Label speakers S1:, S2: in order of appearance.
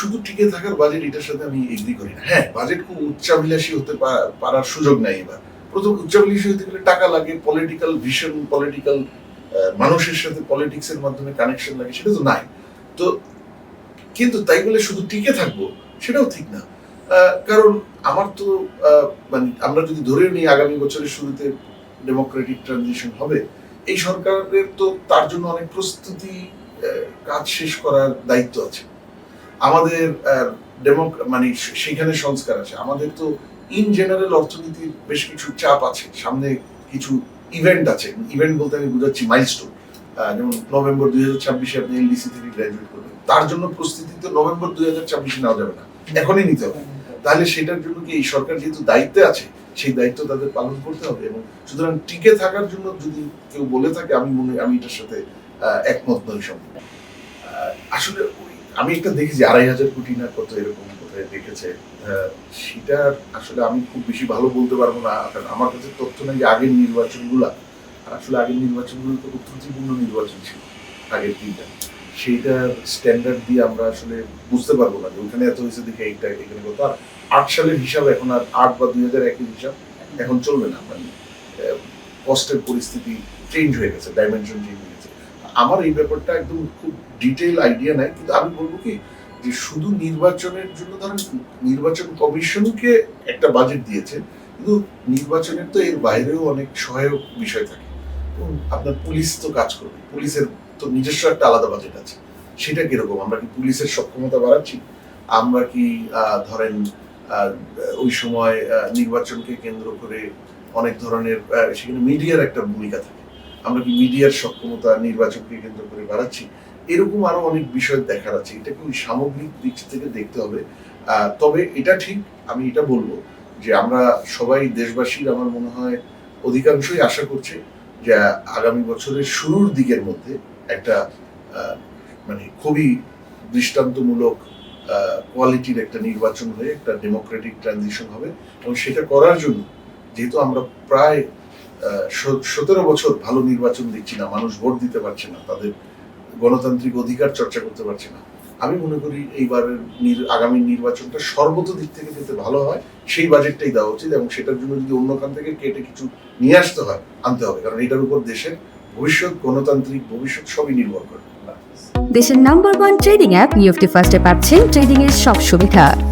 S1: শুধু টিকে থাকার বাজেট এটার সাথে আমি এগ্রি করি না। হ্যাঁ বাজেট খুব উচ্চাভিলাষী হতে পারার সুযোগ নাই এবার। প্রথম উচ্চাভিলাষী হতে গেলে টাকা লাগে পলিটিক্যাল ভিশন পলিটিক্যাল মানুষের সাথে পলিটিক্স এর মাধ্যমে কানেকশন লাগে, সেটা তো নাই। তো কিন্তু তাই বলে শুধু টিকে থাকব, সেটাও ঠিক না। কারণ আমার তো মানে আমরা যদি ধরে নিই আগামী বছরের শুরুতে ডেমোক্রেটিক ট্রানজিশন হবে, এই সরকারের তো তার জন্য অনেক প্রস্তুতি কাজ শেষ করার দায়িত্ব আছে। আমাদের মানে সেখানে সংস্কার আছে। আমাদের তো ইন জেনারেল অর্থনীতির বেশ কিছু চাপ আছে। সামনে কিছু ইভেন্ট আছে। ইভেন্ট বলতে আমি বুঝাচ্ছি মাইলস্টোন যেমন নভেম্বর দুই হাজার ছাব্বিশে আপনি এলডিসি থেকে গ্রাজুয়েট করবেন। তার জন্য প্রস্তুতি তো নভেম্বর দুই হাজার ছাব্বিশে নেওয়া যাবে না। এখনই নিতে হবে। তাহলে সেটার জন্য কি এই সরকার যেহেতু দায়িত্বে আছে সেই দায়িত্ব তাদের পালন করতে হবে এবং সুতরাং টিকে থাকার জন্য যদি কেউ বলে থাকে আমি মনে আমি এটার সাথে একমত নই আহ, আসলে আমি একটা দেখেছি, আড়াই হাজার কোটি না কত এরকম কোথায় দেখেছে। সেটা আসলে আমি খুব বেশি ভালো বলতে পারব না, কারণ আমার কাছে তথ্য নেই যে আগের নির্বাচনগুলা। আর আসলে আগের নির্বাচনগুলো তো খুব ত্রুটিপূর্ণ নির্বাচন ছিল, আগের তিনটা সেইটার স্ট্যান্ডার্ড দিয়ে আমরা আসলে বুঝতে পারব না যে ওখানে এত হয়েছে দেখে এইটা এখানে কত। আর আট সালের হিসাব এখন আর আট বা দুই হাজার একের হিসাব এখন চলবে না মানে কষ্টের পরিস্থিতি চেঞ্জ হয়ে গেছে ডাইমেনশন চেঞ্জ আমার এই ব্যাপারটা একদম খুব ডিটেল আইডিয়া নাই, কিন্তু আমি বলব কি যে শুধু নির্বাচনের জন্য ধরেন নির্বাচন কমিশনকে একটা বাজেট দিয়েছে, কিন্তু নির্বাচনের তো এর বাইরেও অনেক সহায়ক বিষয় থাকে। আপনার পুলিশ তো কাজ করবে পুলিশের তো নিজস্ব একটা আলাদা বাজেট আছে। সেটা কীরকম? আমরা কি পুলিশের সক্ষমতা বাড়াচ্ছি? আমরা কি ধরেন ওই সময় নির্বাচনকে কেন্দ্র করে অনেক ধরনের সেখানে মিডিয়ার একটা ভূমিকা থাকে। আমরা কি মিডিয়ার সক্ষমতা নির্বাচনকে কেন্দ্র করে বাড়াচ্ছি? এরকম আরও অনেক বিষয় দেখার আছে। এটাকে ওই সামগ্রিক দিক থেকে দেখতে হবে। তবে এটা ঠিক, আমি এটা বলব যে আমরা সবাই দেশবাসীর আমার মনে হয় অধিকাংশই আশা করছে যে আগামী বছরের শুরুর দিকের মধ্যে একটা মানে খুবই দৃষ্টান্তমূলক কোয়ালিটির একটা নির্বাচন হয়ে একটা ডেমোক্রেটিক ট্রানজিশন হবে এবং সেটা করার জন্য যেহেতু আমরা প্রায় সতেরো বছর ভালো নির্বাচন দেখছি না, মানুষ ভোট দিতে পারছে না, তাদের গণতান্ত্রিক অধিকার চর্চা করতে পারছে না। আমি মনে করি এইবারের আগামী নির্বাচনটা সর্বত দিক থেকে যাতে ভালো হয়, সেই বাজেটটাই দেওয়া উচিত এবং সেটার জন্য যদি অন্য খান থেকে কেটে কিছু নিয়ে আসতে হয়, আনতে হবে, কারণ এটার উপর দেশের ভবিষ্যৎ, গণতান্ত্রিক ভবিষ্যৎ সবই নির্ভর করে।
S2: দেশের নাম্বার ওয়ান ট্রেডিং অ্যাপ নিউফটি ফার্স্টে পাচ্ছেন ট্রেডিং এর সব সুবিধা।